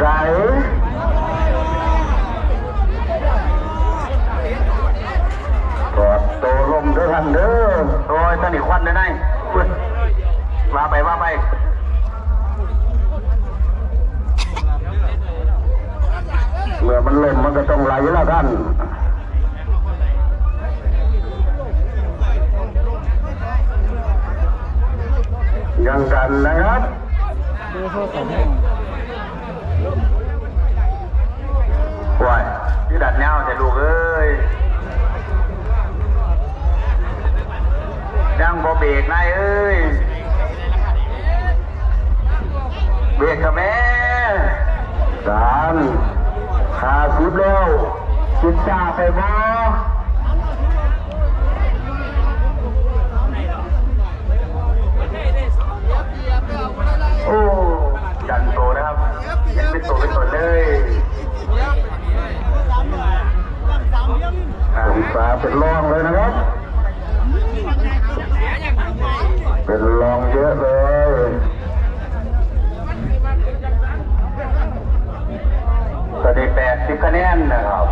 ไหกอดโตลมเด้อท่านเด้อโอ้ยตนิทควันได้ไหมมาไปมาไปเมื่อมันเล่มมันก็ต้องไหลแล้วท่านยังกันนะครับ ยังบ่เบรกนายเอ้ย เบรกกับแม่สามห้าสิบแล้วจิตจ่าไปบ่โอ้จันโตนะครับยังเป็นโตเป็นตนเลยสงสามเป็นรองเลยนะครับ ลยสดีแปดสิบคะแนนนะครับ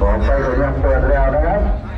ผมไปยังเปิดแล้วนะครับ